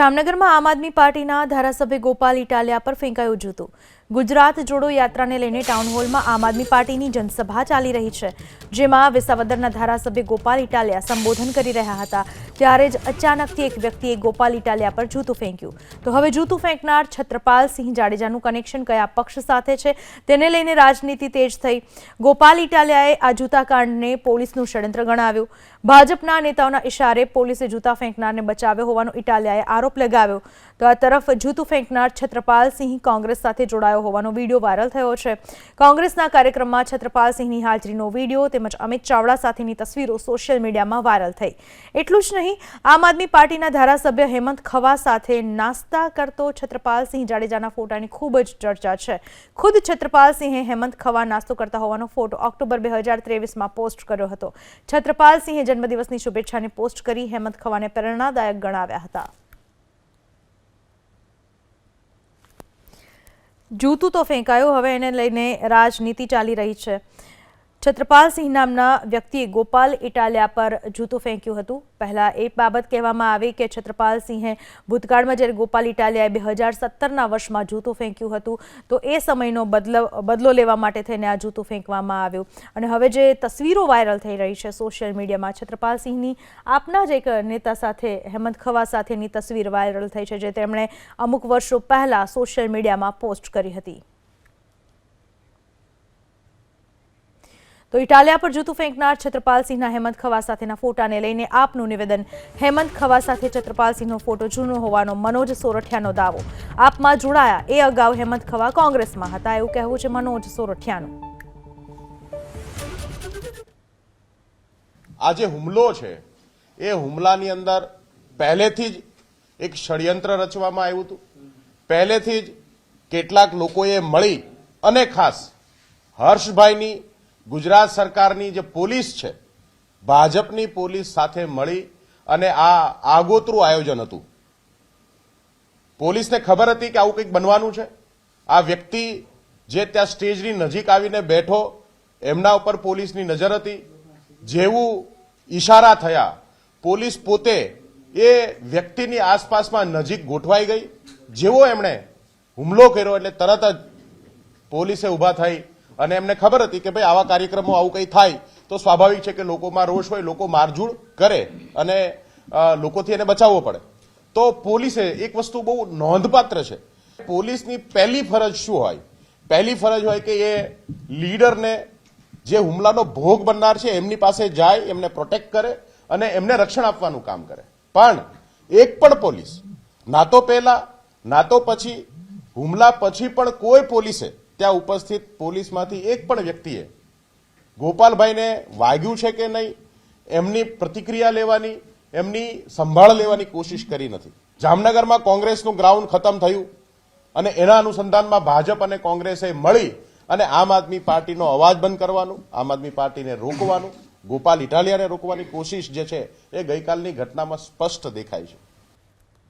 જામનગરમાં આમ આદમી પાર્ટીના ધારાસભ્ય ગોપાલ ઇટાલિયા પર ફેંકાયું જૂતું. ગુજરાત જોડો યાત્રાને લઈને ટાઉન હોલમાં આમ આદમી પાર્ટીની જનસભા ચાલી રહી છે, જેમાં વિસાવદરના ધારાસભ્ય ગોપાલ ઇટાલિયા સંબોધન કરી રહ્યા હતા. ત્યારે જ અચાનકથી એક વ્યક્તિએ ગોપાલ ઇટાલિયા પર જૂતું ફેંક્યું. તો હવે જૂતું ફેંકનાર છત્રપાલસિંહ જાડેજાનું કનેક્શન કયા પક્ષ સાથે છે તેને લઈને રાજનીતિ તેજ થઈ. ગોપાલ ઇટાલિયાએ આ જૂતાકાંડને પોલીસનું ષડયંત્ર ગણાવ્યું. ભાજપના નેતાઓના ઇશારે પોલીસે જૂતા ફેંકનારને બચાવ્યો હોવાનો ઇટાલિયાએ આરોપ લગાવ્યો. તો આ તરફ જૂતું ફેંકનાર છત્રપાલસિંહ કોંગ્રેસ સાથે જોડાયો હોવાનો વીડિયો વાયરલ થયો છે. કોંગ્રેસના કાર્યક્રમમાં છત્રપાલસિંહની હાજરીનો વીડિયો તેમજ અમિત ચાવડા સાથેની તસવીરો સોશિયલ મીડિયામાં વાયરલ થઈ. એટલું જ નહીં આમ આદમી પાર્ટીના ધારાસભ્ય હેમંત ખવા સાથે નાસ્તા કરતો છત્રપાલસિંહ જાડેજાના ફોટાની ખૂબ જ ચર્ચા છે. ખુદ છત્રપાલસિંહે હેમંત ખવા નાસ્તો કરતા હોવાનો ફોટો ઓક્ટોબર બે હજાર ત્રેવીસમાં પોસ્ટ કર્યો હતો. છત્રપાલસિંહે જન્મદિવસની શુભેચ્છાને પોસ્ટ કરી હેમંત ખવાને પ્રેરણાદાયક ગણાવ્યા હતા. જૂતું તો ફેંકાયું, હવે એને લઈને રાજનીતિ ચાલી રહી છે. છત્રપાલસિંહ નામના વ્યક્તિએ ગોપાલ ઇટાલિયા પર જૂતું ફેંક્યું હતું. પહેલાં એ બાબત કહેવામાં આવી કે છત્રપાલસિંહે ભૂતકાળમાં જ્યારે ગોપાલ ઇટાલિયાએ બે હજાર સત્તરના વર્ષમાં જૂતું ફેંક્યું હતું, તો એ સમયનો બદલો બદલો લેવા માટે થઈને આ જૂતું ફેંકવામાં આવ્યું. અને હવે જે તસવીરો વાયરલ થઈ રહી છે સોશિયલ મીડિયામાં, છત્રપાલસિંહની આપના જ એક નેતા સાથે, હેમંત ખવા સાથેની તસવીર વાયરલ થઈ છે, જે તેમણે અમુક વર્ષો પહેલાં સોશિયલ મીડિયામાં પોસ્ટ કરી હતી. તો ઇટાલિયા પર જૂતું ફેંકનાર છત્રપાલસિંહના હેમંત ખવા સાથેના ફોટાને લઈને આપનું નિવેદન. હેમંત ખવા સાથે છત્રપાલસિંહનો ફોટો જૂનો હોવાનો મનોજ સોરઠિયાનો દાવો. આપમાં જોડાયા એ અગાઉ હેમંત ખવા કોંગ્રેસમાં હતા. એવું કહેવું છે મનોજ સોરઠિયાનું. આ જે હુમલો છે, એ હુમલાની અંદર પહેલેથી જ એક ષડયંત્ર રચવામાં આવ્યું હતું. પહેલેથી જ કેટલાક લોકોએ મળી અને ખાસ હર્ષભાઈની ગુજરાત સરકારની જે પોલીસ છે, ભાજપની પોલીસ સાથે મળી અને આ આગોતરું આયોજન હતું. પોલીસને ખબર હતી કે આવું કંઈક બનવાનું છે. આ વ્યક્તિ જે ત્યાં સ્ટેજની નજીક આવીને બેઠો, એમના ઉપર પોલીસની નજર હતી. જેવું ઈશારા થયા, પોલીસ પોતે એ વ્યક્તિની આસપાસમાં નજીક ગોઠવાઈ ગઈ. જેવો એમણે હુમલો કર્યો એટલે તરત જ પોલીસે ઊભા થઈ અને એમને ખબર હતી કે ભાઈ આવા કાર્યક્રમો આવું કંઈ થાય, તો સ્વાભાવિક છે કે લોકોમાં રોષ હોય, લોકો મારઝૂડ કરે અને લોકોથી એને બચાવવો પડે. તો પોલીસે એક વસ્તુ બહુ નોંધપાત્ર છે. પોલીસની પહેલી ફરજ શું હોય? પહેલી ફરજ હોય કે એ લીડરને જે હુમલાનો ભોગ બનનાર છે, એમની પાસે જાય, એમને પ્રોટેક્ટ કરે અને એમને રક્ષણ આપવાનું કામ કરે. પણ એક પણ પોલીસ, ના તો પહેલા, ના તો પછી, હુમલા પછી પણ કોઈ પોલીસે ત્યાં ઉપસ્થિત પોલીસમાંથી એક પણ વ્યક્તિએ ગોપાલભાઈને વાગ્યું છે કે નહીં, એમની પ્રતિક્રિયા લેવાની, એમની સંભાળ લેવાની કોશિશ કરી નથી. જામનગરમાં કોંગ્રેસનું ગ્રાઉન્ડ ખતમ થયું અને એના અનુસંધાનમાં ભાજપ અને કોંગ્રેસે મળી અને આમ આદમી પાર્ટીનો અવાજ બંધ કરવાનું, આમ આદમી પાર્ટીને રોકવાનું, ગોપાલ ઇટાલિયાને રોકવાની કોશિશ જે છે એ ગઈકાલની ઘટનામાં સ્પષ્ટ દેખાય છે.